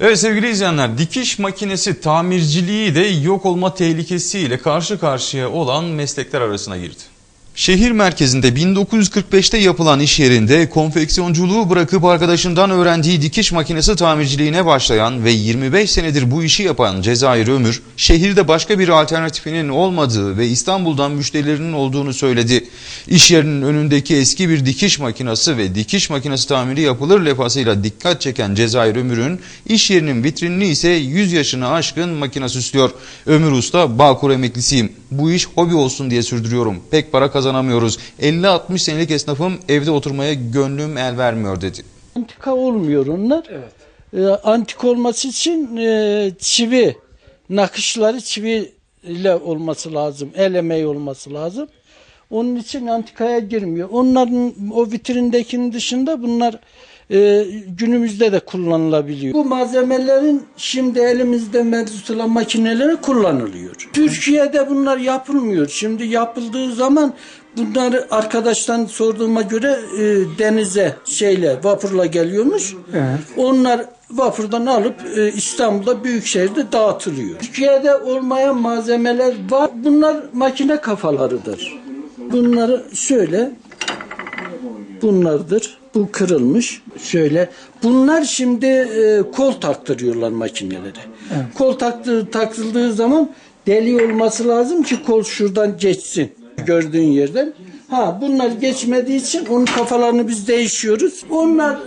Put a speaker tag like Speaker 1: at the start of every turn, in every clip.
Speaker 1: Evet sevgili izleyenler dikiş makinesi tamirciliği de yok olma tehlikesiyle karşı karşıya olan meslekler arasına girdi. Şehir merkezinde 1945'te yapılan iş yerinde konfeksiyonculuğu bırakıp arkadaşından öğrendiği dikiş makinesi tamirciliğine başlayan ve 25 senedir bu işi yapan Cezayir Ömür, şehirde başka bir alternatifinin olmadığı ve İstanbul'dan müşterilerinin olduğunu söyledi. İş yerinin önündeki eski bir dikiş makinesi ve dikiş makinesi tamiri yapılır lefasıyla dikkat çeken Cezayir Ömür'ün iş yerinin vitrinini ise 100 yaşını aşkın makine süslüyor. Ömür Usta Bağkur emeklisiyim. Bu iş hobi olsun diye sürdürüyorum. Pek para kazanamıyoruz. 50-60 senelik esnafım evde oturmaya gönlüm el vermiyor dedi.
Speaker 2: Antika olmuyor onlar. Ee, antik olması için e, çivi, nakışları çivi ile olması lazım. El emeği olması lazım. Onun için antikaya girmiyor. Onların o vitrindekinin dışında bunlar e, günümüzde de kullanılabiliyor. Bu malzemelerin şimdi elimizde mevcut olan makineleri kullanılıyor. Türkiye'de bunlar yapılmıyor. Şimdi yapıldığı zaman bunları arkadaştan sorduğuma göre e, denize şeyle vapurla geliyormuş. Onlar vapurdan alıp e, İstanbul'da büyük şehirde dağıtılıyor. Türkiye'de olmayan malzemeler var. Bunlar makine kafalarıdır. Bunları şöyle bunlardır. Bu kırılmış. Şöyle. Bunlar şimdi e, kol taktırıyorlar makinelere. Kol taktı, takıldığı zaman deli olması lazım ki kol şuradan geçsin. Gördüğün yerden. Ha bunlar geçmediği için onun kafalarını biz değişiyoruz. Onlar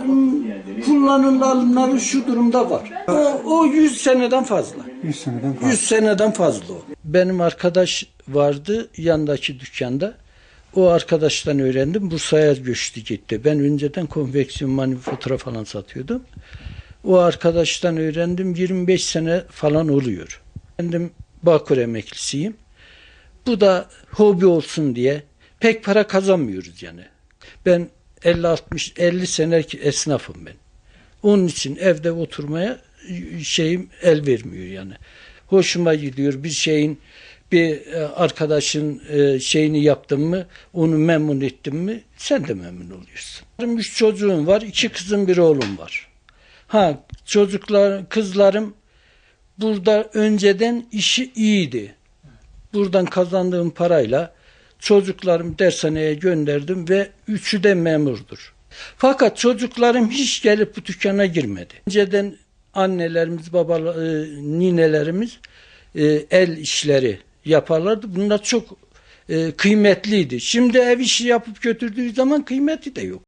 Speaker 2: kullanılanları şu durumda var. O, o 100 seneden fazla.
Speaker 3: 100 seneden fazla.
Speaker 2: 100 seneden fazla o. Benim arkadaş vardı yandaki dükkanda. O arkadaştan öğrendim. Bursa'ya göçtü gitti. Ben önceden konveksiyon manifatura falan satıyordum. O arkadaştan öğrendim. 25 sene falan oluyor. Kendim Bağkur emeklisiyim. Bu da hobi olsun diye pek para kazanmıyoruz yani. Ben 50 60 50 senelik esnafım ben. Onun için evde oturmaya şeyim el vermiyor yani. Hoşuma gidiyor bir şeyin bir e, arkadaşın e, şeyini yaptın mı, onu memnun ettin mi, sen de memnun oluyorsun. Benim Üç çocuğum var, iki kızım bir oğlum var. Ha çocuklar, kızlarım burada önceden işi iyiydi. Buradan kazandığım parayla çocuklarımı dershaneye gönderdim ve üçü de memurdur. Fakat çocuklarım hiç gelip bu dükkana girmedi. Önceden annelerimiz, babalar, e, ninelerimiz el işleri yaparlardı. Bunlar çok e, kıymetliydi. Şimdi ev işi yapıp götürdüğü zaman kıymeti de yok.